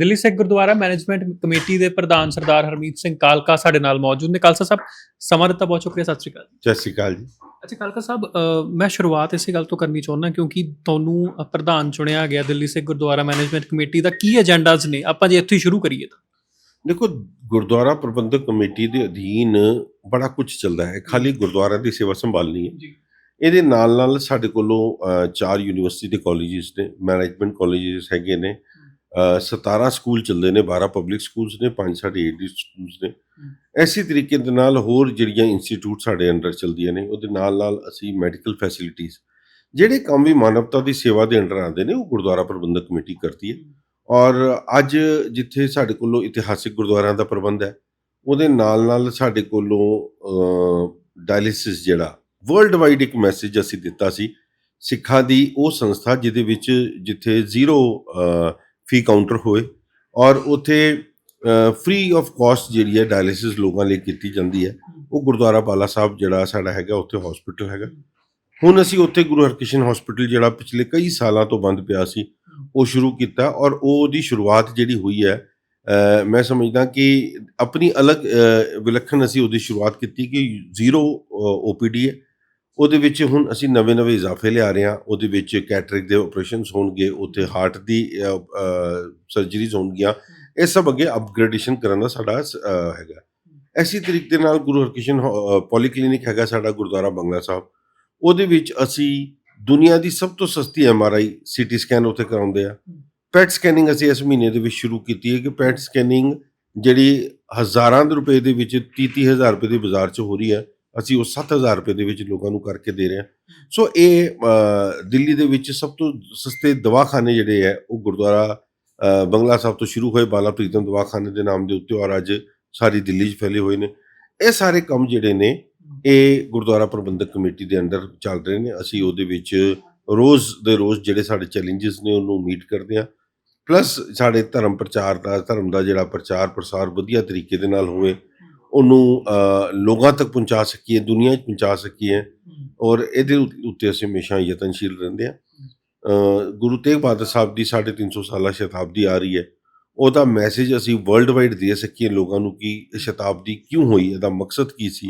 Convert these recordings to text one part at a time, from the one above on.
Delhi Sikh Gurdwara management committee ਦੇ ਪ੍ਰਧਾਨ ਸਰਦਾਰ ਹਰਮੀਤ ਸਿੰਘ ਕਾਲਕਾ ਸਾਡੇ ਨਾਲ ਮੌਜੂਦ ਨੇ। ਕਾਲਸਾ ਸਾਹਿਬ ਸਮਾਂ ਦਿੱਤਾ ਬਹੁਤ ਸ਼ੁਕਰੀਆ ਸਤਿ ਸ਼੍ਰੀ ਅਕਾਲ ਸਤਿ ਸ਼੍ਰੀ ਅਕਾਲ ਜੀ। ਅੱਛਾ ਕਾਲਕਾ ਸਾਹਿਬ ਮੈਂ ਸ਼ੁਰੂਆਤ ਇਸੇ ਗੱਲ ਤੋਂ ਕਰਨੀ ਚਾਹੁੰਦਾ ਕਿਉਂਕਿ ਤੁਹਾਨੂੰ ਪ੍ਰਧਾਨ ਚੁਣਿਆ ਗਿਆ ਦਿੱਲੀ ਸਿੱਖ ਗੁਰਦੁਆਰਾ ਮੈਨੇਜਮੈਂਟ ਕਮੇਟੀ ਦਾ। ਕੀ ਏਜੰਡਾਜ਼ ਨੇ? ਆਪਾਂ ਜੇ ਇੱਥੇ ਹੀ ਸ਼ੁਰੂ ਕਰੀਏ ਤਾਂ। ਦੇਖੋ ਗੁਰਦੁਆਰਾ ਪ੍ਰਬੰਧਕ ਕਮੇਟੀ ਦੇ ਅਧੀਨ ਬੜਾ ਕੁਝ ਚੱਲਦਾ ਹੈ। ਖਾਲੀ ਗੁਰਦੁਆਰਾ ਦੀ ਸੇਵਾ ਸੰਭਾਲਣੀ ਹੈ। ਜੀ। ਇਹਦੇ ਨਾਲ ਨਾਲ ਸਾਡੇ ਕੋਲੋਂ ਚਾਰ ਯੂਨੀਵਰਸਿਟੀ ਦੇ ਕਾਲਜਿਸ ਨੇ ਮੈਨੇਜਮੈਂਟ ਕਾਲਜਿਸ ਹੈਗੇ ਨੇ। 17 ਸਕੂਲ ਚੱਲਦੇ ਨੇ 12 ਪਬਲਿਕ ਸਕੂਲਸ ਨੇ 5 ਸਾਡੇ ਏਡੀ ਸਕੂਲਸ ਨੇ। ਐਸੀ ਤਰੀਕੇ ਦੇ ਨਾਲ ਹੋਰ ਜਿਹੜੀਆਂ ਇੰਸਟੀਚਿਊਟ ਸਾਡੇ ਅੰਡਰ ਚੱਲਦੀਆਂ ਨੇ ਉਹਦੇ ਨਾਲ ਨਾਲ ਅਸੀਂ ਮੈਡੀਕਲ ਫੈਸਿਲਿਟੀਆਂ ਜਿਹੜੇ ਕੰਮ ਵੀ ਮਾਨਵਤਾ ਦੀ ਸੇਵਾ ਦੇ ਅੰਡਰ ਆਉਂਦੇ ਨੇ ਉਹ ਗੁਰਦੁਆਰਾ ਪ੍ਰਬੰਧਕ ਕਮੇਟੀ ਕਰਦੀ ਹੈ। ਔਰ ਅੱਜ ਜਿੱਥੇ ਸਾਡੇ ਕੋਲੋਂ ਇਤਿਹਾਸਿਕ ਗੁਰਦੁਆਰਿਆਂ ਦਾ ਪ੍ਰਬੰਧ ਹੈ ਉਹਦੇ ਨਾਲ ਨਾਲ ਸਾਡੇ ਕੋਲੋਂ ਡਾਇਲਿਸਿਸ ਜਿਹੜਾ ਵਰਲਡ ਵਾਈਡ ਇੱਕ ਮੈਸੇਜ ਅਸੀਂ ਦਿੱਤਾ ਸੀ ਸਿੱਖਾਂ ਦੀ ਉਹ ਸੰਸਥਾ ਜਿਹਦੇ ਵਿੱਚ ਜਿੱਥੇ ਜ਼ੀਰੋ ਫੀ ਕਾਊਂਟਰ ਹੋਏ ਔਰ ਉਥੇ ਫ੍ਰੀ ਆਫ ਕਾਸਟ ਜਿਹੜੀ ਹੈ ਡਾਇਲਿਸਿਸ ਲੋਕਾਂ ਲਈ ਕੀਤੀ ਜਾਂਦੀ ਹੈ। ਉਹ ਗੁਰਦੁਆਰਾ ਬਾਲਾ ਸਾਹਿਬ ਜਿਹੜਾ ਸਾਡਾ ਹੈਗਾ, ਉੱਥੇ ਹਸਪੀਟਲ ਹੈਗਾ। ਹੁਣ ਅਸੀਂ ਉੱਥੇ ਗੁਰੂ ਹਰਕ੍ਰਿਸ਼ਨ ਹਸਪੀਟਲ ਜਿਹੜਾ ਪਿਛਲੇ ਕਈ ਸਾਲਾਂ ਤੋਂ ਬੰਦ ਪਿਆ ਸੀ, ਉਹ ਸ਼ੁਰੂ ਕੀਤਾ ਔਰ ਉਹਦੀ ਸ਼ੁਰੂਆਤ ਜਿਹੜੀ ਹੋਈ ਹੈ ਮੈਂ ਸਮਝਦਾ ਕਿ ਆਪਣੀ ਅਲੱਗ ਵਿਲੱਖਣ ਅਸੀਂ ਉਹਦੀ ਸ਼ੁਰੂਆਤ ਕੀਤੀ ਕਿ ਜ਼ੀਰੋ ਓਪੀਡੀ ਹੈ। ਉਹਦੇ ਵਿੱਚ ਹੁਣ ਅਸੀਂ ਨਵੇਂ-ਨਵੇਂ ਇਜ਼ਾਫੇ ਲਿਆ ਰਹੇ ਹਾਂ। ਉਹਦੇ ਵਿੱਚ ਕੈਟਰਿਕ ਦੇ ਆਪਰੇਸ਼ਨਸ ਹੋਣਗੇ, ਉੱਥੇ ਹਾਰਟ ਦੀ ਸਰਜਰੀਜ਼ ਹੋਣਗੀਆਂ। ਇਹ ਸਭ ਅੱਗੇ ਅਪਗ੍ਰੇਡੇਸ਼ਨ ਕਰਨ ਦਾ ਸਾਡਾ ਸ- ਹੈਗਾ। ਐਸੀ ਤਰੀਕੇ ਨਾਲ ਗੁਰੂ ਹਰਕ੍ਰਿਸ਼ਨ ਪੋਲੀਕਲੀਨਿਕ ਹੈਗਾ ਸਾਡਾ ਗੁਰਦੁਆਰਾ ਬੰਗਲਾ ਸਾਹਿਬ। ਉਹਦੇ ਵਿੱਚ ਅਸੀਂ ਦੁਨੀਆ ਦੀ ਸਭ ਤੋਂ ਸਸਤੀ ਐਮਆਰਆਈ ਸੀਟੀ ਸਕੈਨ ਉੱਥੇ ਕਰਾਉਂਦੇ ਆ। ਪੈਟ ਸਕੈਨਿੰਗ ਅਸੀਂ ਇਸ ਮਹੀਨੇ ਦੇ ਵਿੱਚ ਸ਼ੁਰੂ ਕੀਤੀ ਹੈ ਕਿ ਪੈਟ ਸਕੈਨਿੰਗ ਜਿਹੜੀ ਹਜ਼ਾਰਾਂ ਦੇ ਰੁਪਏ ਦੇ ਵਿੱਚ 30 ਹਜ਼ਾਰ ਰੁਪਏ ਦੇ ਬਾਜ਼ਾਰ 'ਚ ਹੋ ਰਹੀ ਹੈ। ਅਸੀਂ ਉਹ 7000 ਰੁਪਏ ਦੇ ਵਿੱਚ ਲੋਕਾਂ ਨੂੰ ਕਰਕੇ ਦੇ ਰਹੇ ਹਾਂ। ਸੋ ਇਹ ਦਿੱਲੀ ਦੇ ਵਿੱਚ ਸਭ ਤੋਂ ਸਸਤੇ ਦਵਾਖਾਨੇ ਜਿਹੜੇ ਹੈ, ਉਹ ਗੁਰਦੁਆਰਾ ਬੰਗਲਾ ਸਾਹਿਬ ਤੋਂ ਸ਼ੁਰੂ ਹੋਏ ਬਾਲਾ ਪ੍ਰੀਤਮ ਦਵਾਖਾਨੇ ਦੇ ਨਾਮ ਦੇ ਉੱਤੇ ਔਰ ਅੱਜ ਸਾਰੀ ਦਿੱਲੀ 'ਚ ਫੈਲੇ ਹੋਏ ਨੇ। ਇਹ ਸਾਰੇ ਕੰਮ ਜਿਹੜੇ ਨੇ, ਇਹ ਗੁਰਦੁਆਰਾ ਪ੍ਰਬੰਧਕ ਕਮੇਟੀ ਦੇ ਅੰਦਰ ਚੱਲ ਰਹੇ ਨੇ। ਅਸੀਂ ਉਹਦੇ ਵਿੱਚ ਰੋਜ਼ ਦੇ ਰੋਜ਼ ਜਿਹੜੇ ਸਾਡੇ ਚੈਲੰਜਸ ਨੇ, ਉਹਨੂੰ ਮੀਟ ਕਰਦੇ ਹਾਂ। ਪਲੱਸ ਸਾਡੇ ਧਰਮ ਪ੍ਰਚਾਰ ਦਾ, ਧਰਮ ਦਾ ਜਿਹੜਾ ਪ੍ਰਚਾਰ ਪ੍ਰਸਾਰ ਵਧੀਆ ਤਰੀਕੇ ਦੇ ਨਾਲ ਹੋਵੇ ਉਹਨੂੰ ਲੋਕਾਂ ਤੱਕ ਪਹੁੰਚਾ ਸਕੀਏ ਦੁਨੀਆ 'ਚ ਪਹੁੰਚਾ ਸਕੀਏ। ਔਰ ਇਹਦੇ ਉੱਤੇ ਅਸੀਂ ਹਮੇਸ਼ਾ ਯਤਨਸ਼ੀਲ ਰਹਿੰਦੇ ਅ, ਗੁਰੂ ਤੇਗ ਬਹਾਦਰ ਸਾਹਿਬ ਦੀ 350 ਸਾਲਾ ਸ਼ਤਾਬਦੀ ਆ ਰਹੀ ਹੈ। ਉਹਦਾ ਮੈਸੇਜ ਅਸੀਂ ਵਰਲਡ ਵਾਈਡ ਦੇ ਸਕੀਏ ਲੋਕਾਂ ਨੂੰ ਕਿ ਸ਼ਤਾਬਦੀ ਕਿਉਂ ਹੋਈ? ਇਹਦਾ ਮਕਸਦ ਕੀ ਸੀ?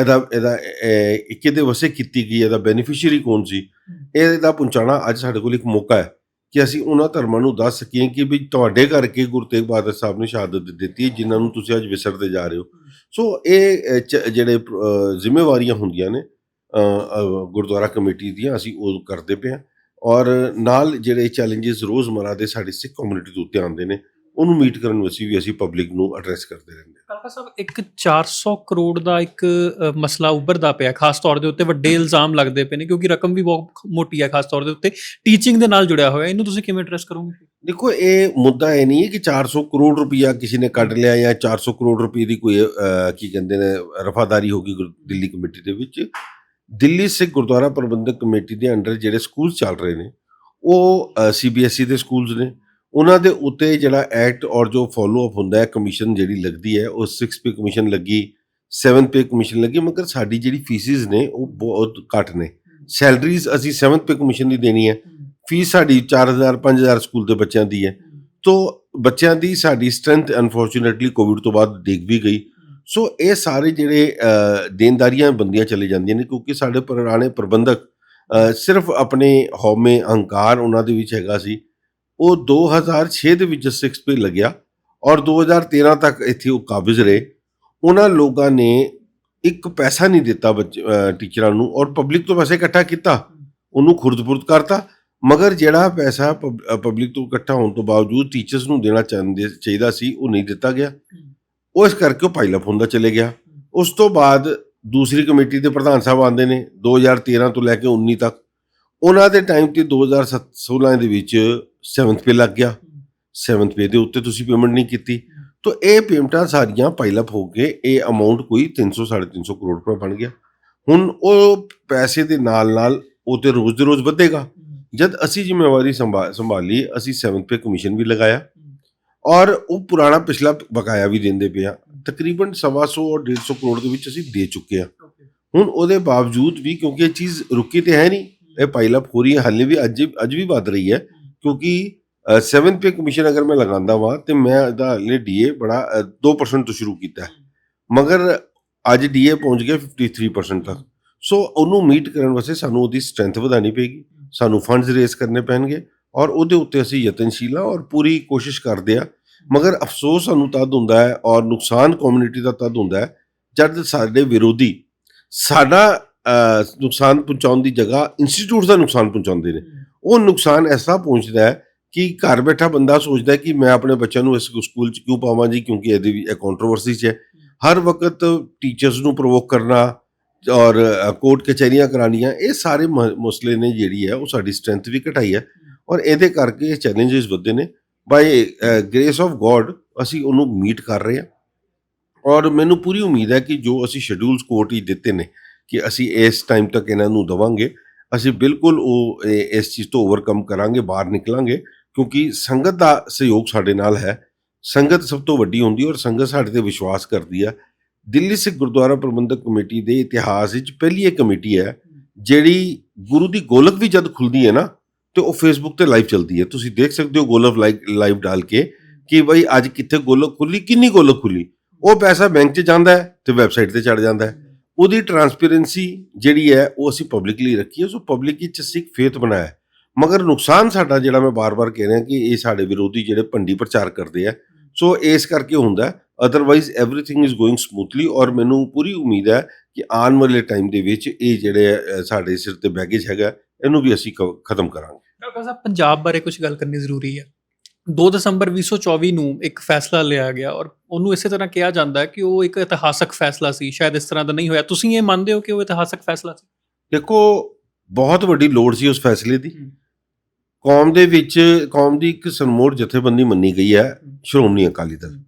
ਇਹਦਾ ਇਹਦਾ ਇਹ- ਇਹ ਕਿਹਦੇ ਵਸੇ ਕੀਤੀ ਗਈ? ਇਹਦਾ ਬੈਨੀਫੀਸ਼ੀਅਰੀ ਕੌਣ ਸੀ? ਇਹਦਾ ਪਹੁੰਚਾਉਣਾ ਅੱਜ ਸਾਡੇ ਕੋਲ ਇੱਕ ਮੌਕਾ ਹੈ। ਕਿ ਅਸੀਂ ਉਹਨਾਂ ਧਰਮਾਂ ਨੂੰ ਦੱਸ ਸਕੀਏ ਕਿ ਵੀ ਤੁਹਾਡੇ ਕਰਕੇ ਗੁਰੂ ਤੇਗ ਬਹਾਦਰ ਸਾਹਿਬ ਨੇ ਸ਼ਹਾਦਤ ਦਿੱਤੀ ਜਿਨ੍ਹਾਂ ਨੂੰ ਤੁਸੀਂ ਅੱਜ ਵਿਸਰਦੇ ਜਾ ਰਹੇ ਹੋ। ਸੋ ਇਹ ਚ- ਜਿਹੜੇ ਜ਼ਿੰਮੇਵਾਰੀਆਂ ਹੁੰਦੀਆਂ ਨੇ ਗੁਰਦੁਆਰਾ ਕਮੇਟੀ ਦੀਆਂ, ਅਸੀਂ ਉਹ ਕਰਦੇ ਪਏ ਹਾਂ। ਔਰ ਨਾਲ ਜਿਹੜੇ ਚੈਲੰਜਸ ਰੋਜ਼ਮਰਾ ਦੇ ਸਾਡੀ ਸਿੱਖ ਕਮਿਊਨਿਟੀ ਦੇ ਉੱਤੇ ਆਉਂਦੇ ਨੇ ਉਹਨੂੰ ਮੀਟ ਕਰਨ ਵਿੱਚ ਵੀ ਅਸੀਂ ਪਬਲਿਕ ਨੂੰ ਐਡਰੈਸ ਕਰਦੇ ਰਹਿੰਦੇ ਹਾਂ। ਕਾਲਕਾ ਸਾਹਿਬ ਇੱਕ 400 ਕਰੋੜ ਦਾ ਇੱਕ ਮਸਲਾ ਉੱਭਰਦਾ ਪਿਆ ਖਾਸ ਤੌਰ ਦੇ ਉੱਤੇ ਵੱਡੇ ਇਲਜ਼ਾਮ ਲੱਗਦੇ ਪਏ ਨੇ ਕਿਉਂਕਿ ਰਕਮ ਵੀ ਬਹੁਤ ਮੋਟੀ ਹੈ ਖਾਸ ਤੌਰ ਦੇ ਉੱਤੇ। ਟੀਚਿੰਗ ਦੇ ਨਾਲ ਜੁੜਿਆ ਹੋਇਆ ਇਹਨੂੰ ਤੁਸੀਂ ਕਿਵੇਂ ਐਡਰੈਸ ਕਰੋਗੇ? ਦੇਖੋ ਇਹ ਮੁੱਦਾ ਇਹ ਨਹੀਂ ਹੈ ਕਿ 400 ਕਰੋੜ ਰੁਪਈਆ ਕਿਸੇ ਨੇ ਕੱਢ ਲਿਆ ਜਾਂ 400 ਕਰੋੜ ਰੁਪਏ ਦੀ ਕੋਈ ਕੀ ਕਹਿੰਦੇ ਨੇ ਰਫਾਦਾਰੀ ਹੋ ਗਈ ਦਿੱਲੀ ਕਮੇਟੀ ਦੇ ਵਿੱਚ। ਦਿੱਲੀ ਸਿੱਖ ਗੁਰਦੁਆਰਾ ਪ੍ਰਬੰਧਕ ਕਮੇਟੀ ਦੇ ਅੰਡਰ ਜਿਹੜੇ ਸਕੂਲ ਚੱਲ ਰਹੇ ਨੇ ਉਹ ਸੀਬੀਐਸਈ ਦੇ ਸਕੂਲਸ ਨੇ। ਉਹਨਾਂ ਦੇ ਉੱਤੇ ਜਿਹੜਾ ਐਕਟ ਔਰ ਜੋ ਫਾਲੋ ਅਪ ਹੁੰਦਾ ਹੈ ਕਮਿਸ਼ਨ ਜਿਹੜੀ ਲੱਗਦੀ ਹੈ ਉਹ 6 ਪੇ ਕਮਿਸ਼ਨ ਲੱਗੀ 7 ਪੇ ਕਮਿਸ਼ਨ ਲੱਗੀ ਮਗਰ ਸਾਡੀ ਜਿਹੜੀ ਫੀਸਿਸ ਨੇ ਉਹ ਬਹੁਤ ਘੱਟ ਨੇ। ਸੈਲਰੀਜ਼ ਅਸੀਂ 7 ਪੇ ਕਮਿਸ਼ਨ ਦੀ ਦੇਣੀ ਹੈ। ਫੀਸ ਸਾਡੀ 4000 5000 ਸਕੂਲ ਦੇ ਬੱਚਿਆਂ ਦੀ ਹੈ। ਤੋ ਬੱਚਿਆਂ ਦੀ ਸਾਡੀ ਸਟਰੈਂਥ ਅਨਫੋਰਚੂਨੇਟਲੀ ਕੋਵਿਡ ਤੋਂ ਬਾਅਦ ਡਿੱਗ ਵੀ ਗਈ। ਸੋ ਇਹ ਸਾਰੇ ਜਿਹੜੇ ਅ, ਦੇਣਦਾਰੀਆਂ ਬੰਦੀਆਂ ਚਲੇ ਜਾਂਦੀਆਂ ਨੇ ਕਿਉਂਕਿ ਸਾਡੇ ਪੁਰਾਣੇ ਪ੍ਰਬੰਧਕ ਸਿਰਫ ਆਪਣੇ ਹਉਮੈ ਅਹੰਕਾਰ ਉਹਨਾਂ ਦੇ ਵਿੱਚ ਹੈਗਾ ਸੀ। ਉਹ 2006 ਦੇ ਵਿੱਚ 6 ਪੇ ਲੱਗਿਆ ਔਰ 2013 ਤੱਕ ਇੱਥੇ ਉਹ ਕਾਬਜ਼ ਰਹੇ। ਉਹਨਾਂ ਲੋਕਾਂ ਨੇ ਇੱਕ ਪੈਸਾ ਨਹੀਂ ਦਿੱਤਾ ਬੱਚ- ਟੀਚਰਾਂ ਨੂੰ ਔਰ ਪਬਲਿਕ ਤੋਂ ਪੈਸੇ ਇਕੱਠਾ ਕੀਤਾ। ਉਹਨੂੰ ਖੁਰਦ-ਬੁਰਦ ਕਰਤਾ। ਮਗਰ ਜਿਹੜਾ ਪੈਸਾ ਪਬਲਿਕ ਤੋਂ ਇਕੱਠਾ ਹੋਣ ਤੋਂ ਬਾਵਜੂਦ ਟੀਚਰਸ ਨੂੰ ਦੇਣਾ ਚਾਹੁੰਦੇ, ਚਾਹੀਦਾ ਸੀ, ਉਹ ਨਹੀਂ ਦਿੱਤਾ ਗਿਆ। ਉਹ ਇਸ ਕਰਕੇ ਉਹ ਪਾਈਲਅਪ ਹੁੰਦਾ ਚਲੇ ਗਿਆ। ਉਸ ਤੋਂ ਬਾਅਦ ਦੂਸਰੀ ਕਮੇਟੀ ਦੇ ਪ੍ਰਧਾਨ ਸਾਹਿਬ ਆਉਂਦੇ ਨੇ 2013 ਤੋਂ ਲੈ ਕੇ 19 ਤੱਕ। ਉਹਨਾਂ ਦੇ ਟਾਈਮ ਤੇ 2016 ਦੇ ਵਿੱਚ 7th ਪੇ ਲੱਗ ਗਿਆ। 7th ਪੇ ਦੇ ਉੱਤੇ ਤੁਸੀਂ ਪੇਮੈਂਟ ਨਹੀਂ ਕੀਤੀ। ਤਾਂ ਇਹ ਪੇਮੈਂਟਾਂ ਸਾਰੀਆਂ ਪਾਈਲਅਪ ਹੋ ਕੇ ਇਹ ਅਮਾਉਂਟ ਕੋਈ 300 350 ਕਰੋੜ ਰੁਪਏ ਬਣ ਗਿਆ। ਹੁਣ ਉਹ ਪੈਸੇ ਦੇ ਨਾਲ ਨਾਲ ਉਹ ਤੇ ਰੋਜ਼ ਦੇ ਰੋਜ਼ ਵਧੇਗਾ। ਜਦ ਅਸੀਂ ਜ਼ਿੰਮੇਵਾਰੀ ਸੰਭਾ- ਸੰਭਾਲੀ ਅਸੀਂ 7th ਪੇ ਕਮਿਸ਼ਨ ਵੀ ਲਗਾਇਆ। ਔਰ ਉਹ ਪੁਰਾਣਾ ਪਿਛਲਾ ਬਕਾਇਆ ਵੀ ਦਿੰਦੇ ਪਿਆ ਤਕਰੀਬਨ 125 ਔਰ 150 ਕਰੋੜ ਦੇ ਵਿੱਚ ਅਸੀਂ ਦੇ ਚੁੱਕੇ ਹਾਂ ਹੁਣ ਉਹਦੇ ਬਾਵਜੂਦ ਵੀ ਕਿਉਂਕਿ ਇਹ ਚੀਜ਼ ਰੁਕੀ ਤੇ ਹੈ ਨਹੀਂ। ਇਹ ਪਾਈਲਅਪ ਹੋ ਰਹੀ ਹੈ ਹਾਲੇ ਵੀ ਅੱਜ ਅੱਜ ਵੀ ਵੱਧ ਰਹੀ ਹੈ ਕਿਉਂਕਿ 7th ਪੇ ਕਮਿਸ਼ਨ ਅਗਰ ਮੈਂ ਲਗਾਉਂਦਾ ਵਾਂ ਤੇ ਮੈਂ ਇਹਦਾ ਹਲੇ ਡੀਏ ਬੜਾ ਅ, 2% ਤੋਂ ਸ਼ੁਰੂ ਕੀਤਾ ਮਗਰ ਅੱਜ ਡੀਏ ਪਹੁੰਚ ਗਿਆ 53% ਤੱਕ। ਸੋ ਉਹਨੂੰ ਮੀਟ ਕਰਨ ਵਾਸਤੇ ਸਾਨੂੰ ਉਹਦੀ ਸਟਰੈਂਥ ਵਧਾਉਣੀ ਪਏਗੀ ਸਾਨੂੰ ਫੰਡਸ ਰੇਸ ਕਰਨੇ ਪੈਣਗੇ ਔਰ ਉਹਦੇ ਉੱਤੇ ਅਸੀਂ ਯਤਨਸ਼ੀਲ ਹਾਂ ਔਰ ਪੂਰੀ ਕੋਸ਼ਿਸ਼ ਕਰਦੇ ਆ ਮਗਰ ਅਫਸੋਸ ਸਾਨੂੰ ਤਦ ਹੁੰਦਾ ਹੈ ਔਰ ਨੁਕਸਾਨ ਕਮਿਊਨਿਟੀ ਦਾ ਤਦ ਹੁੰਦਾ ਹੈ ਜਦ ਸਾਡੇ ਵਿਰੋਧੀ ਸਾਡਾ ਨੁਕਸਾਨ ਪਹੁੰਚਾਉਣ ਦੀ ਜਗ੍ਹਾ ਇੰਸਟੀਚਿਊਟ ਦਾ ਨੁਕਸਾਨ ਪਹੁੰਚਾਉਂਦੇ ਨੇ। ਉਹ ਨੁਕਸਾਨ ਐਸਾ ਪਹੁੰਚਦਾ ਹੈ ਕਿ ਘਰ ਬੈਠਾ ਬੰਦਾ ਸੋਚਦਾ ਕਿ ਮੈਂ ਆਪਣੇ ਬੱਚਿਆਂ ਨੂੰ ਇਸ ਸਕੂਲ ਚ ਕਿਉਂ ਪਾਵਾਂ ਜੀ ਕਿਉਂਕਿ ਇਹਦੇ ਵੀ ਇਹ ਕੰਟਰੋਵਰਸੀ ਚ ਹੈ। ਹਰ ਵਕਤ ਟੀਚਰਸ ਨੂੰ ਪ੍ਰੋਵੋਕ ਕਰਨਾ ਔਰ ਕੋਰਟ ਕਚਹਿਰੀਆਂ ਕਰਾਉਣੀਆਂ ਇਹ ਸਾਰੇ ਮਸਲੇ ਨੇ ਜਿਹੜੀ ਹੈ ਉਹ ਸਾਡੀ ਸਟਰੈਂਥ ਵੀ ਘਟਾਈ ਹੈ ਔਰ ਇਹਦੇ ਕਰਕੇ ਇਹ ਚੈਲੰਜਸ ਵੱਧਦੇ ਨੇ। ਬਾਈ ਗ੍ਰੇਸ ਆਫ ਗੋਡ ਅਸੀਂ ਉਹਨੂੰ ਮੀਟ ਕਰ ਰਹੇ ਹਾਂ। ਔਰ ਮੈਨੂੰ ਪੂਰੀ ਉਮੀਦ ਹੈ ਕਿ ਜੋ ਅਸੀਂ ਸ਼ੈਡਿਊਲਸ ਕੋਰਟ ਹੀ ਦਿੱਤੇ ਨੇ ਕਿ ਅਸੀਂ ਇਸ ਟਾਈਮ ਤੱਕ ਇਹਨਾਂ ਨੂੰ ਦਵਾਂਗੇ, ਅਸੀਂ ਬਿਲਕੁਲ ਉਹ, ਇਹ- ਇਸ ਚੀਜ਼ ਤੋਂ ਓਵਰਕਮ ਕਰਾਂਗੇ, ਬਾਹਰ ਨਿਕਲਾਂਗੇ, ਕਿਉਂਕਿ ਸੰਗਤ ਦਾ ਸਹਿਯੋਗ ਸਾਡੇ ਨਾਲ ਹੈ। ਸੰਗਤ ਸਭ ਤੋਂ ਵੱਡੀ ਹੁੰਦੀ ਔਰ ਸੰਗਤ ਸਾਡੇ ਤੇ ਵਿਸ਼ਵਾਸ ਕਰਦੀ ਹੈ। ਦਿੱਲੀ ਸਿੱਖ ਗੁਰਦੁਆਰਾ ਪ੍ਰਬੰਧਕ ਕਮੇਟੀ ਦੇ ਇਤਿਹਾਸ ਵਿੱਚ ਪਹਿਲੀ ਇਹ ਕਮੇਟੀ ਹੈ, ਜਿਹੜੀ ਗੁਰੂ ਦੀ ਗੋਲਕ ਵੀ ਜਦ ਖੁੱਲਦੀ ਹੈ ਨਾ, ਤੇ ਉਹ ਫੇਸਬੁੱਕ ਤੇ ਲਾਈਵ ਚੱਲਦੀ ਹੈ। ਤੁਸੀਂ ਦੇਖ ਸਕਦੇ ਹੋ ਗੋਲਕ ਲਾਈਵ ਡਾਲ ਕੇ ਕਿ ਬਈ ਅੱਜ ਕਿੱਥੇ ਗੋਲਕ ਖੁੱਲੀ, ਕਿੰਨੀ ਗੋਲਕ ਖੁੱਲੀ। ਉਹ ਪੈਸਾ ਬੈਂਕ 'ਚ ਜਾਂਦਾ ਹੈ ਤੇ ਵੈਬਸਾਈਟ ਤੇ ਚੜ ਜਾਂਦਾ ਹੈ। ਉਹਦੀ ਟਰਾਂਸਪੇਰੈਂਸੀ ਜਿਹੜੀ ਹੈ ਉਹ ਅਸੀਂ ਪਬਲਿਕਲੀ ਰੱਖੀ ਹੈ ਸੋ ਪਬਲਿਕ ਵਿੱਚ ਸਿੱਖ ਫੇਥ ਬਣਾਇਆ ਹੈ। ਮਗਰ ਨੁਕਸਾਨ ਸਾਡਾ ਜਿਹੜਾ ਮੈਂ ਬਾਰ-ਬਾਰ ਕਹਿ ਰਿਹਾ ਕਿ ਇਹ ਸਾਡੇ ਵਿਰੋਧੀ ਜਿਹੜੇ ਭੰਡੀ ਪ੍ਰਚਾਰ ਕਰਦੇ ਆ ਸੋ ਇਸ ਕਰਕੇ ਹੁੰਦਾ otherwise everything is going smoothly ਔਰ ਮੈਨੂੰ ਪੂਰੀ ਉਮੀਦ ਹੈ ਕਿ ਆਉਣ ਵਾਲੇ ਟਾਈਮ ਦੇ ਵਿੱਚ ਇਹ ਜਿਹੜੇ ਅ, ਸਾਡੇ ਸਿਰ ਤੇ ਬੈਗੇਜ ਹੈਗਾ ਇਹਨੂੰ ਵੀ ਅਸੀਂ ਕ- ਖਤਮ ਕਰਾਂਗੇ ਡਾਕਟਰ ਸਾਹਿਬ ਪੰਜਾਬ ਬਾਰੇ ਕੁਝ ਗੱਲ ਕਰਨੀ ਜ਼ਰੂਰੀ ਹੈ 2 ਦਸੰਬਰ 2024 ਨੂੰ ਇੱਕ ਫੈਸਲਾ ਲਿਆ ਗਿਆ ਔਰ ਉਹਨੂੰ ਇਸੇ ਤਰ੍ਹਾਂ ਕਿਹਾ ਜਾਂਦਾ ਹੈ ਕਿ ਉਹ ਇੱਕ ਇਤਿਹਾਸਕ ਫੈਸਲਾ ਸੀ ਸ਼ਾਇਦ ਇਸ ਤਰ੍ਹਾਂ ਦਾ ਨਹੀਂ ਹੋਇਆ। ਤੁਸੀਂ ਇਹ ਮੰਨਦੇ ਹੋ ਕਿ ਉਹ ਇਤਿਹਾਸਕ ਫੈਸਲਾ ਸੀ? ਦੇਖੋ ਬਹੁਤ ਵੱਡੀ ਲੋੜ ਸੀ ਉਸ ਫੈਸਲੇ ਦੀ। ਕੌਮ ਦੇ ਵਿੱਚ ਕੌਮ ਦੀ ਇੱਕ ਸਨਮੋੜ ਜਥੇਬੰਦੀ ਮੰਨੀ ਗਈ ਹੈ ਸ਼੍ਰੋਮਣੀ ਅਕਾਲੀ ਦਲ।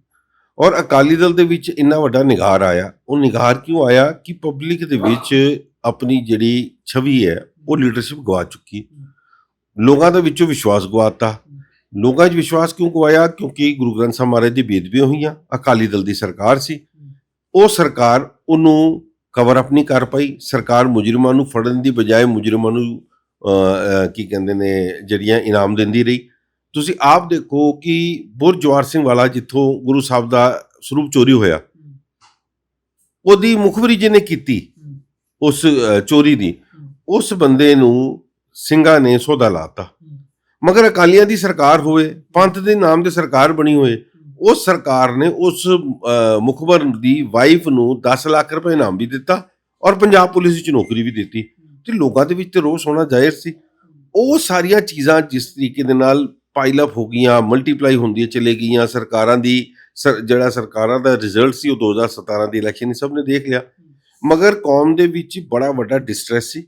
ਔਰ ਅਕਾਲੀ ਦਲ ਦੇ ਵਿੱਚ ਇੰਨਾ ਵੱਡਾ ਨਿਗਾਰ ਆਇਆ। ਉਹ ਨਿਗਾਰ ਕਿਉਂ ਆਇਆ? ਕਿ ਪਬਲਿਕ ਦੇ ਵਿੱਚ ਆਪਣੀ ਜਿਹੜੀ ਛਵੀ ਹੈ ਉਹ ਲੀਡਰਸ਼ਿਪ ਗਵਾ ਚੁੱਕੀ। ਲੋਕਾਂ ਦੇ ਵਿੱਚੋਂ ਵਿਸ਼ਵਾਸ ਗਵਾਤਾ ਲੋਕਾਂ 'ਚ ਵਿਸ਼ਵਾਸ ਕਿਉਂ ਗਵਾਇਆ ਕਿਉਂਕਿ ਗੁਰੂ ਗ੍ਰੰਥ ਸਾਹਿਬ ਮਹਾਰਾਜ ਦੀ ਬੇਦਬੀ ਹੋਈਆਂ ਅਕਾਲੀ ਦਲ ਦੀ ਸਰਕਾਰ ਸੀ। ਉਹ ਸਰਕਾਰ ਉਹਨੂੰ ਕਵਰ ਅਪ ਨਹੀਂ ਕਰ ਪਾਈ। ਸਰਕਾਰ ਮੁਜਰਮਾਂ ਨੂੰ ਫੜਨ ਦੀ ਬਜਾਏ ਮੁਜਰਮਾਂ ਨੂੰ ਕੀ ਕਹਿੰਦੇ ਨੇ ਜਿਹੜੀਆਂ ਇਨਾਮ ਦਿੰਦੀ ਰਹੀ। ਤੁਸੀਂ ਆਪ ਦੇਖੋ ਕਿ ਬੁਰਜਵਾਰ ਸਿੰਘ ਵਾਲਾ ਜਿੱਥੋਂ ਗੁਰੂ ਸਾਹਿਬ ਦਾ ਸਰੂਪ ਚੋਰੀ ਹੋਇਆ ਉਹਦੀ ਮੁਖਬਰੀ ਜਿਹਨੇ ਕੀਤੀ ਉਸ ਚੋਰੀ ਦੀ ਉਸ ਬੰਦੇ ਨੂੰ ਸਿੰਘਾਂ ਨੇ ਸੌਦਾ ਲਾਤਾ ਮਗਰ ਅਕਾਲੀਆਂ ਦੀ ਸਰਕਾਰ ਹੋਵੇ, ਪੰਥ ਦੇ ਨਾਮ ਤੇ ਸਰਕਾਰ ਬਣੀ ਹੋਵੇ, ਉਸ ਸਰਕਾਰ ਨੇ ਉਸ ਮੁਖਬਰ ਦੀ ਵਾਈਫ ਨੂੰ 10 ਲੱਖ ਰੁਪਏ ਇਨਾਮ ਵੀ ਦਿੱਤਾ ਔਰ ਪੰਜਾਬ ਪੁਲਿਸ ਵਿੱਚ ਨੌਕਰੀ ਵੀ ਦਿੱਤੀ ਤੇ ਲੋਕਾਂ ਦੇ ਵਿੱਚ ਤੇ ਰੋਸ ਹੋਣਾ ਜ਼ਾਹਿਰ ਸੀ। ਉਹ ਸਾਰੀਆਂ ਚੀਜ਼ਾਂ ਜਿਸ ਤਰੀਕੇ ਦੇ ਨਾਲ ਪਾਈਲ ਅਪ ਹੋ ਗਈਆਂ ਮਲਟੀਪਲਾਈ ਹੁੰਦੀਆਂ ਚਲੇ ਗਈਆਂ, ਸਰਕਾਰਾਂ ਦੀ ਸਰ- ਜਿਹੜਾ ਸਰਕਾਰਾਂ ਦਾ ਰਿਜ਼ਲਟ ਸੀ ਉਹ 2017 ਦੀ ਇਲੈਕਸ਼ਨ ਹੀ ਸਭ ਨੇ ਦੇਖ ਲਿਆ। ਮਗਰ ਕੌਮ ਦੇ ਵਿੱਚ ਬੜਾ ਵੱਡਾ ਡਿਸਟ੍ਰੈਸ ਸੀ।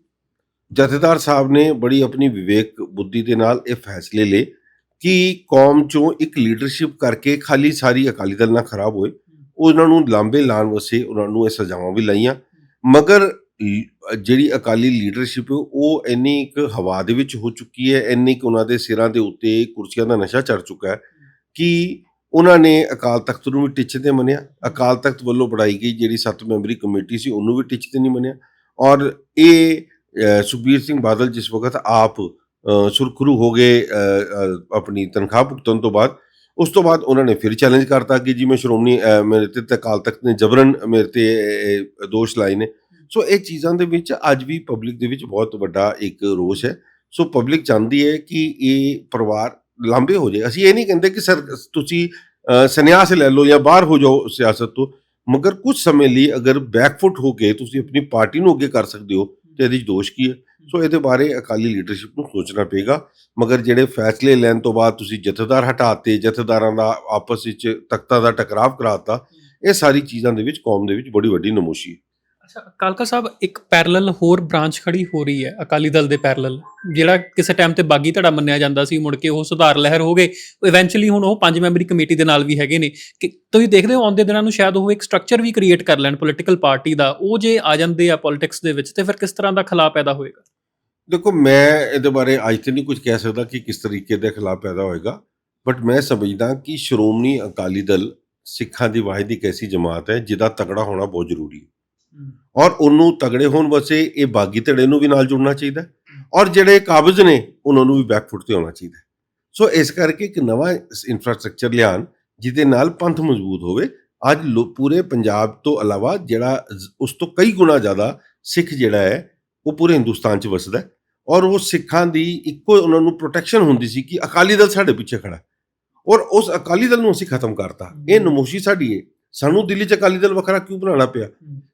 ਜਥੇਦਾਰ ਸਾਹਿਬ ਨੇ ਬੜੀ ਆਪਣੀ ਵਿਵੇਕ ਬੁੱਧੀ ਦੇ ਨਾਲ ਇਹ ਫੈਸਲੇ ਲਏ ਕਿ ਕੌਮ ਚੋਂ ਇੱਕ ਲੀਡਰਸ਼ਿਪ ਕਰਕੇ ਖਾਲੀ ਸਾਰੀ ਅਕਾਲੀ ਦਲ ਨਾ ਖਰਾਬ ਹੋਏ। ਉਹਨਾਂ ਨੂੰ ਲਾਂਬੇ ਲਾਣ ਵਾਸਤੇ ਉਹਨਾਂ ਨੂੰ ਇਹ ਸਜ਼ਾਵਾਂ ਵੀ ਲਾਈਆਂ। ਮਗਰ ਜਿਹੜੀ ਅਕਾਲੀ ਲੀਡਰਸ਼ਿਪ ਉਹ ਇੰਨੀ ਇੱਕ ਹਵਾ ਦੇ ਵਿੱਚ ਹੋ ਚੁੱਕੀ ਹੈ, ਇੰਨੀ ਕਿ ਉਹਨਾਂ ਦੇ ਸਿਰਾਂ ਦੇ ਉੱਤੇ ਕੁਰਸੀਆਂ ਦਾ ਨਸ਼ਾ ਚੜ ਚੁੱਕਾ ਹੈ ਕਿ ਉਹਨਾਂ ਨੇ ਅਕਾਲ ਤਖਤ ਨੂੰ ਵੀ ਟਿੱਚ ਤੇ ਮੰਨਿਆ। ਅਕਾਲ ਤਖਤ ਵੱਲੋਂ ਬਣਾਈ ਗਈ ਜਿਹੜੀ ਸੱਤ ਮੈਂਬਰੀ ਕਮੇਟੀ ਸੀ, ਉਹਨੂੰ ਵੀ ਟਿੱਚ ਤੇ ਨਹੀਂ ਮੰਨਿਆ। ਔਰ ਇਹ ਸੁਖਬੀਰ ਸਿੰਘ ਬਾਦਲ ਜਿਸ ਵਕਤ ਆਪ ਅ, ਸੁਰਖਰੂ ਹੋ ਗਏ ਆਪਣੀ ਤਨਖਾਹ ਭੁਗਤਣ ਤੋਂ ਬਾਅਦ ਉਸ ਤੋਂ ਬਾਅਦ ਉਹਨਾਂ ਨੇ ਫਿਰ ਚੈਲੰਜ ਕਰਤਾ ਕਿ ਜੀ ਮੈਂ ਸ਼੍ਰੋਮਣੀ ਮੇਰੇ ਤੇ ਤੇ ਅਕਾਲ ਤਖਤ ਨੇ ਜਬਰਨ ਮੇਰੇ ਤੇ ਦੋਸ਼ ਲਾਏ ਨੇ। ਸੋ ਇਹ ਚੀਜ਼ਾਂ ਦੇ ਵਿੱਚ ਅੱਜ ਵੀ ਪਬਲਿਕ ਦੇ ਵਿੱਚ ਬਹੁਤ ਵੱਡਾ ਇੱਕ ਰੋਸ ਹੈ। ਸੋ ਪਬਲਿਕ ਚਾਹੁੰਦੀ ਹੈ ਕਿ ਇਹ ਪਰਿਵਾਰ ਲਾਂਬੇ ਹੋ ਜਾਏ। ਅਸੀਂ ਇਹ ਨਹੀਂ ਕਹਿੰਦੇ ਕਿ ਸਰ ਤੁਸੀਂ ਸੰਨਿਆਸ ਲੈ ਲਓ ਜਾਂ ਬਾਹਰ ਹੋ ਜਾਓ ਸਿਆਸਤ ਤੋਂ ਮਗਰ ਕੁਝ ਸਮੇਂ ਲਈ ਅਗਰ ਬੈਕਫੁੱਟ ਹੋ ਕੇ ਤੁਸੀਂ ਆਪਣੀ ਪਾਰਟੀ ਨੂੰ ਅੱਗੇ ਕਰ ਸਕਦੇ ਹੋ ਤੇ ਇਹਦੇ ਦੋਸ਼ ਕੀ ਹੈ? ਸੋ ਇਹਦੇ ਬਾਰੇ ਅਕਾਲੀ ਲੀਡਰਸ਼ਿਪ ਨੂੰ ਸੋਚਣਾ ਪਏਗਾ ਮਗਰ ਜਿਹੜੇ ਫੈਸਲੇ ਲੈਣ ਤੋਂ ਬਾਅਦ ਤੁਸੀਂ ਜਥੇਦਾਰ ਹਟਾਤੇ ਜਥੇਦਾਰਾਂ ਦਾ ਆਪਸ ਵਿੱਚ ਤਖਤਾਂ ਦਾ ਟਕਰਾਵ ਕਰਾਤਾ ਇਹ ਸਾਰੀ ਚੀਜ਼ਾਂ ਦੇ ਵਿੱਚ ਕੌਮ ਦੇ ਵਿੱਚ ਬੜੀ ਵੱਡੀ ਨਮੋਸ਼ੀ ਹੈ। ਅੱਛਾ। ਕਾਲਕਾ ਸਾਹਿਬ ਇੱਕ ਪੈਰਲਲ ਹੋਰ ਬ੍ਰਾਂਚ ਖੜੀ ਹੋ ਰਹੀ ਹੈ, ਅਕਾਲੀ ਦਲ ਦੇ ਪੈਰਲਲ ਜਿਹੜਾ ਕਿਸੇ ਟਾਈਮ ਤੇ ਬਾਗੀ ਧੜਾ ਮੰਨਿਆ ਜਾਂਦਾ ਸੀ, ਮੁੜ ਕੇ ਉਹ ਸੁਧਾਰ ਲਹਿਰ ਹੋ ਗਏ। ਇਵੈਂਚੁਅਲੀ ਹੁਣ ਉਹ ਪੰਜ ਮੈਂਬਰੀ ਕਮੇਟੀ ਦੇ ਨਾਲ ਵੀ ਹੈਗੇ ਨੇ। ਕਿ ਤੁਸੀਂ ਦੇਖਦੇ ਹੋ, ਆਉਂਦੇ ਦਿਨਾਂ ਨੂੰ ਸ਼ਾਇਦ ਉਹ ਇੱਕ ਸਟਰਕਚਰ ਵੀ ਕ੍ਰੀਏਟ ਕਰ ਲੈਣ ਪੋਲੀਟੀਕਲ ਪਾਰਟੀ ਦਾ। ਉਹ ਜੇ ਆ ਜਾਂਦੇ ਆ ਪੋਲਿਟਿਕਸ ਦੇ ਵਿੱਚ, ਤੇ ਫਿਰ ਕਿਸ ਤਰ੍ਹਾਂ ਦਾ ਖਲਾ ਪੈਦਾ ਹੋਏਗਾ? ਦੇਖੋ, ਮੈਂ ਇਹਦੇ ਬਾਰੇ ਅੱਜ ਤੇ ਨਹੀਂ ਕੁਝ ਕਹਿ ਸਕਦਾ ਕਿ ਕਿਸ ਤਰੀਕੇ ਦੇ ਖਿਲਾਫ ਪੈਦਾ ਹੋਏਗਾ। ਬਟ ਮੈਂ ਸਮਝਦਾ ਕਿ ਸ਼੍ਰੋਮਣੀ ਅਕਾਲੀ ਦਲ ਸਿੱਖਾਂ ਦੀ ਵਾਹਿਦ ਇੱਕ ਐਸੀ ਜਮਾਤ ਹੈ, ਜਿਹਦਾ ਤਕੜਾ ਹੋਣਾ ਬਹੁਤ ਜ਼ਰੂਰੀ ਹੈ। ਔਰ ਉਹਨੂੰ ਤਗੜੇ ਹੋਣ ਵਾਸਤੇ ਇਹ ਬਾਗੀ ਧੜੇ ਨੂੰ ਵੀ ਨਾਲ ਜੁੜਨਾ ਚਾਹੀਦਾ। ਔਰ ਜਿਹੜੇ ਕਾਬਜ਼ ਨੇ ਉਹਨਾਂ ਨੂੰ ਵੀ ਬੈਕਫੁੱਟ ਤੇ ਆਉਣਾ ਚਾਹੀਦਾ। ਸੋ ਇਸ ਕਰਕੇ ਇੱਕ ਨਵਾਂ ਇਨਫਰਾਸਟ੍ਰਕਚਰ ਲਿਆਉਣ ਜਿਹਦੇ ਨਾਲ ਪੰਥ ਮਜ਼ਬੂਤ ਹੋਵੇ ਅੱਜ ਪੂਰੇ ਪੰਜਾਬ ਤੋਂ ਇਲਾਵਾ ਜਿਹੜਾ ਉਸ ਤੋਂ ਕਈ ਗੁਣਾ ਜ਼ਿਆਦਾ ਸਿੱਖ ਜਿਹੜਾ ਹੈ ਉਹ ਪੂਰੇ ਹਿੰਦੁਸਤਾਨ 'ਚ ਵਸਦਾ ਔਰ ਉਹ ਸਿੱਖਾਂ ਦੀ ਇੱਕੋ ਉਹਨਾਂ ਨੂੰ ਪ੍ਰੋਟੈਕਸ਼ਨ ਹੁੰਦੀ ਸੀ ਕਿ ਅਕਾਲੀ ਦਲ ਸਾਡੇ ਪਿੱਛੇ ਖੜਾ ਔਰ ਉਸ ਅਕਾਲੀ ਦਲ ਨੂੰ ਅਸੀਂ ਖਤਮ ਕਰਤਾ। ਇਹ ਨਮੋਸ਼ੀ ਸਾਡੀ ਹੈ ਸਾਨੂੰ ਦਿੱਲੀ 'ਚ ਅਕਾਲੀ ਦਲ ਵੱਖਰਾ ਕਿਉਂ ਬਣਾਉਣਾ ਪਿਆ?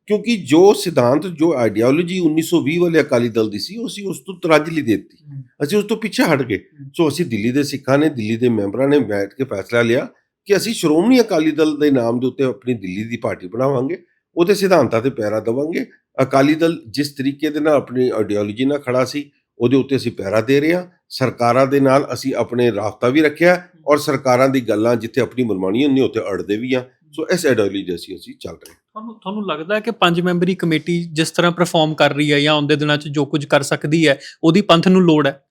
ਕਿਉਂਕਿ ਜੋ ਸਿਧਾਂਤ ਜੋ ਆਈਡੀਓਲੋਜੀ 1920 ਵਾਲੇ ਅਕਾਲੀ ਦਲ ਦੀ ਸੀ ਉਹ ਅਸੀਂ ਉਸ ਤੋਂ ਤਰਾਜਲੀ ਦਿੱਤੀ। ਅਸੀਂ ਉਸ ਤੋਂ ਪਿੱਛੇ ਹਟ ਗਏ। ਸੋ ਅਸੀਂ ਦਿੱਲੀ ਦੇ ਸਿੱਖਾਂ ਨੇ ਦਿੱਲੀ ਦੇ ਮੈਂਬਰਾਂ ਨੇ ਬੈਠ ਕੇ ਫੈਸਲਾ ਲਿਆ ਕਿ ਅਸੀਂ ਸ਼੍ਰੋਮਣੀ ਅਕਾਲੀ ਦਲ ਦੇ ਨਾਮ ਦੇ ਉੱਤੇ ਆਪਣੀ ਦਿੱਲੀ ਦੀ ਪਾਰਟੀ ਬਣਾਵਾਂਗੇ ਉਹਦੇ ਸਿਧਾਂਤਾਂ ਤੇ ਪੈਰਾ ਦੇਵਾਂਗੇ। ਅਕਾਲੀ ਦਲ ਜਿਸ ਤਰੀਕੇ ਦੇ ਨਾਲ ਆਪਣੀ ਆਈਡੀਓਲੋਜੀ ਨਾਲ ਖੜਾ ਸੀ ਉਹਦੇ ਉੱਤੇ ਅਸੀਂ ਪੈਰਾ ਦੇ ਰਹੇ ਹਾਂ। ਸਰਕਾਰਾਂ ਦੇ ਨਾਲ ਅਸੀਂ ਆਪਣੇ ਰਾਬਤਾ ਵੀ ਰੱਖਿਆ ਔਰ ਸਰਕਾਰਾਂ ਦੀ ਗੱਲਾਂ ਜਿੱਥੇ ਆਪਣੀ ਮਨਮਾਨੀ ਹੁੰਦੀ ਉੱਥੇ ਅੜਦੇ ਵੀ ਆ ਸੋ ਇਸ ਆਈਡੀਓਲੋਜੀ ਦੇ ਅਸੀਂ ਚੱਲ ਰਹੇ। ਹਾਂ ਤੁਹਾਨੂੰ ਤੁਹਾਨੂੰ ਲੱਗਦਾ ਹੈ ਕਿ ਪੰਜ ਮੈਂਬਰੀ ਕਮੇਟੀ ਜਿਸ ਤਰ੍ਹਾਂ ਪਰਫਾਰਮ ਕਰ ਰਹੀ ਹੈ ਜਾਂ ਆਉਂਦੇ ਦਿਨਾਂ 'ਚ ਜੋ ਕੁਝ ਕਰ ਸਕਦੀ ਹੈ ਉਹਦੀ ਪੰਥ ਨੂੰ ਲੋੜ ਹੈ?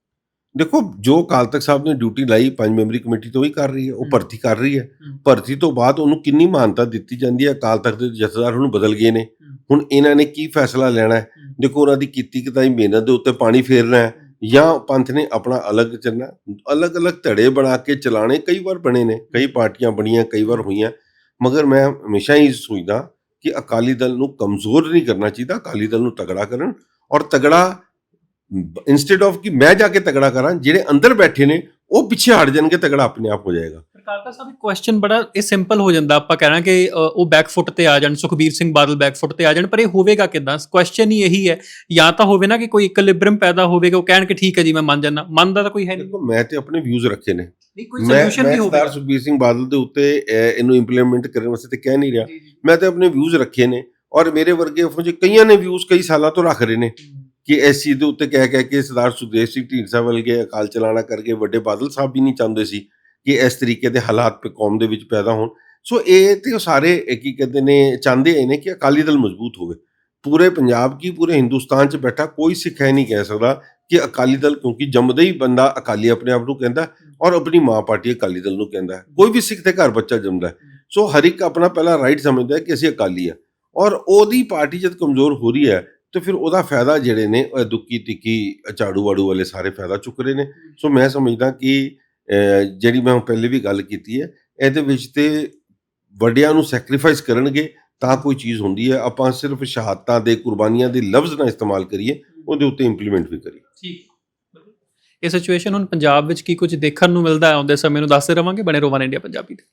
ਦੇਖੋ ਜੋ ਅਕਾਲ ਤਖਤ ਸਾਹਿਬ ਨੇ ਡਿਊਟੀ ਲਾਈ ਪੰਜ ਮੈਂਬਰੀ ਕਮੇਟੀ ਤੋਂ ਹੀ ਕਰ ਰਹੀ ਹੈ ਉਹ। ਭਰਤੀ ਕਰ ਰਹੀ ਹੈ। ਭਰਤੀ ਤੋਂ ਬਾਅਦ ਉਹਨੂੰ ਕਿੰਨੀ ਮਾਨਤਾ ਦਿੱਤੀ ਜਾਂਦੀ ਹੈ? ਅਕਾਲ ਤਖਤ ਦੇ ਜਥੇਦਾਰ ਹੁਣ ਬਦਲ ਗਏ ਨੇ। ਹੁਣ ਇਹਨਾਂ ਨੇ ਕੀ ਫੈਸਲਾ ਲੈਣਾ ਹੈ। ਦੇਖੋ ਉਹਨਾਂ ਦੀ ਕੀਤੀ ਕਿਤਾਈ ਮਿਹਨਤ ਦੇ ਉੱਤੇ ਪਾਣੀ ਫੇਰਨਾ ਹੈ। ਜਾਂ ਪੰਥ ਨੇ ਆਪਣਾ ਅਲੱਗ ਚੱਲਣਾ। ਅਲੱਗ-ਅਲੱਗ ਧੜੇ ਬਣਾ ਕੇ ਚਲਾਣੇ ਕਈ ਵਾਰ ਬਣੇ ਨੇ। ਕਈ ਪਾਰਟੀਆਂ ਬਣੀਆਂ ਕਈ ਵਾਰ ਹੋਈਆਂ। ਮਗਰ ਮੈਂ ਹਮੇਸ਼ਾ ਹੀ ਸੋਚਦਾ ਕਿ ਅਕਾਲੀ ਦਲ ਨੂੰ ਕਮਜ਼ੋਰ ਨਹੀਂ ਕਰਨਾ ਚਾਹੀਦਾ, ਅਕਾਲੀ ਦਲ ਨੂੰ ਤਗੜਾ ਕਰਨ ਔਰ ਤਗੜਾ ਇਨਸਟੈਡ ਆਫ ਕਿ ਮੈਂ ਜਾ ਕੇ ਤਗੜਾ ਕਰਾਂ, ਜਿਹੜੇ ਅੰਦਰ ਬੈਠੇ ਨੇ, ਉਹ ਪਿੱਛੇ ਹਟ ਜਾਣਗੇ, ਤਗੜਾ ਆਪਣੇ ਆਪ ਹੋ ਜਾਏਗਾ। ਸਰਕਾਰ ਸਾਹਿਬ ਇੱਕ ਕੁਐਸਚਨ ਬੜਾ ਇਹ ਸਿੰਪਲ ਹੋ ਜਾਂਦਾ ਆਪਾਂ ਕਹਿਣਾ ਕਿ ਉਹ ਬੈਕਫੁੱਟ ਤੇ ਆ ਜਾਣ ਸੁਖਬੀਰ ਸਿੰਘ ਬਾਦਲ ਬੈਕਫੁੱਟ ਤੇ ਆ ਜਾਣ ਪਰ ਇਹ ਹੋਵੇਗਾ ਕਿਦਾਂ? ਕੁਐਸਚਨ ਹੀ ਇਹੀ ਹੈ ਜਾਂ ਤਾਂ ਹੋਵੇ ਨਾ ਕਿ ਕੋਈ ਇਕਲਿਬ੍ਰਿਮ ਪੈਦਾ ਹੋਵੇਗਾ ਉਹ ਕਹਿਣ ਕਿ ਠੀਕ ਹੈ ਜੀ ਮੈਂ ਮੰਨ ਜਾਂਦਾ। ਮੰਨਦਾ ਤਾਂ ਕੋਈ ਹੈ ਨਹੀਂ। ਮੈਂ ਤੇ ਆਪਣੇ ਵਿਊਜ਼ ਰੱਖੇ ਨੇ। ਨਹੀਂ ਕੋਈ ਮੈਂ ਸੋਲੂਸ਼ਨ ਮੈਂ ਨਹੀਂ ਹੋਵੇਗਾ ਸੁਖਬੀਰ ਸਿੰਘ ਬਾਦਲ ਦੇ ਉੱਤੇ ਇਹ- ਇਹਨੂੰ ਇੰਪਲੀਮੈਂਟ ਕਰਨ ਵਾਸਤੇ ਤੇ ਕਹਿ ਨਹੀਂ ਰਿਹਾ। ਮੈਂ ਤੇ ਆਪਣੇ ਵਿਊਜ਼ ਰੱਖੇ ਨੇ ਔਰ ਮੇਰੇ ਵਰਗੇ ਫੌਜੀ ਕਈਆਂ ਨੇ ਵਿਊਜ਼ ਕਈ ਸਾਲਾਂ ਤੋਂ ਰੱਖ ਰਹੇ ਨੇ ਕਿ ਇਸ ਚੀਜ਼ ਦੇ ਉੱਤੇ ਕਹਿ ਕਹਿ ਕੇ ਸਰਦਾਰ ਸੁਖਦੇਵ ਸਿੰਘ ਢੀਂਡਸਾ ਵਰਗੇ ਅਕਾਲ ਚਲਾਣਾ ਕਰਕੇ ਵੱਡੇ ਬਾਦਲ ਸਾਹਿਬ ਵੀ ਨਹੀਂ ਚਾਹੁੰਦੇ ਸੀ। ਕਿ ਇਸ ਤਰੀਕੇ ਦੇ ਹਾਲਾਤ ਪੇ ਕੌਮ ਦੇ ਵਿੱਚ ਪੈਦਾ ਹੋਣ। ਸੋ ਇਹ ਤੇ ਉਹ ਸਾਰੇ ਕੀ ਕਹਿੰਦੇ ਨੇ, ਚਾਹੁੰਦੇ ਇਹ ਨੇ ਕਿ ਅਕਾਲੀ ਦਲ ਮਜ਼ਬੂਤ ਹੋਵੇ। ਪੂਰੇ ਪੰਜਾਬ ਕੀ, ਪੂਰੇ ਹਿੰਦੁਸਤਾਨ 'ਚ ਬੈਠਾ ਕੋਈ ਸਿੱਖ ਹੈ ਨਹੀਂ ਕਹਿ ਸਕਦਾ ਕਿ ਅਕਾਲੀ ਦਲ ਕਿਉਂਕਿ ਜੰਮਦਾ ਹੀ ਬੰਦਾ ਅਕਾਲੀ ਆਪਣੇ ਆਪ ਨੂੰ ਕਹਿੰਦਾ ਔਰ ਆਪਣੀ ਮਾਂ ਪਾਰਟੀ ਅਕਾਲੀ ਦਲ ਨੂੰ ਕਹਿੰਦਾ। ਕੋਈ ਵੀ ਸਿੱਖ ਦੇ ਘਰ ਬੱਚਾ ਜੰਮਦਾ। ਸੋ ਹਰ ਇੱਕ ਆਪਣਾ ਪਹਿਲਾ ਰਾਈਟ ਸਮਝਦਾ ਕਿ ਅਸੀਂ ਅਕਾਲੀ ਆ ਔਰ ਉਹਦੀ ਪਾਰਟੀ ਜਦ ਕਮਜ਼ੋਰ ਹੋ ਰਹੀ ਹੈ ਤੇ ਫਿਰ ਉਹਦਾ ਫਾਇਦਾ ਜਿਹੜੇ ਨੇ ਦੁੱਕੀ ਤਿੱਕੀ ਝਾੜੂ ਵਾੜੂ ਵਾਲੇ ਸਾਰੇ ਫਾਇਦਾ ਚੁੱਕ ਰਹੇ ਨੇ। ਸੋ ਮੈਂ ਸਮਝਦਾ ਕਿ ਜਿਹੜੀ ਮੈਂ ਪਹਿਲੇ ਵੀ ਗੱਲ ਕੀਤੀ ਹੈ, ਇਹਦੇ ਵਿੱਚ ਤੇ ਵੱਡਿਆਂ ਨੂੰ ਸੈਕਰੀਫਾਈਸ ਕਰਨਗੇ ਤਾਂ ਕੋਈ ਚੀਜ਼ ਹੁੰਦੀ ਹੈ। ਆਪਾਂ ਸਿਰਫ ਸ਼ਹਾਦਤਾਂ ਦੇ, ਕੁਰਬਾਨੀਆਂ ਦੇ ਲਫ਼ਜ਼ ਨਾ ਇਸਤੇਮਾਲ ਕਰੀਏ, ਉਹਦੇ ਉੱਤੇ ਇੰਪਲੀਮੈਂਟ ਵੀ ਕਰੀਏ। ਠੀਕ। ਇਹ ਸਿਚੁਏਸ਼ਨ ਹੁਣ ਪੰਜਾਬ ਵਿੱਚ ਕੀ ਕੁਝ ਦੇਖਣ ਨੂੰ ਮਿਲਦਾ ਹੈ? ਆਉਂਦੇ ਸਮੇਂ ਨੂੰ ਦੱਸਦੇ ਰਵਾਂਗੇ, ਬਣੇ ਰੋਵਾਨ ਇੰਡੀਆ ਪੰਜਾਬੀ ਤੇ।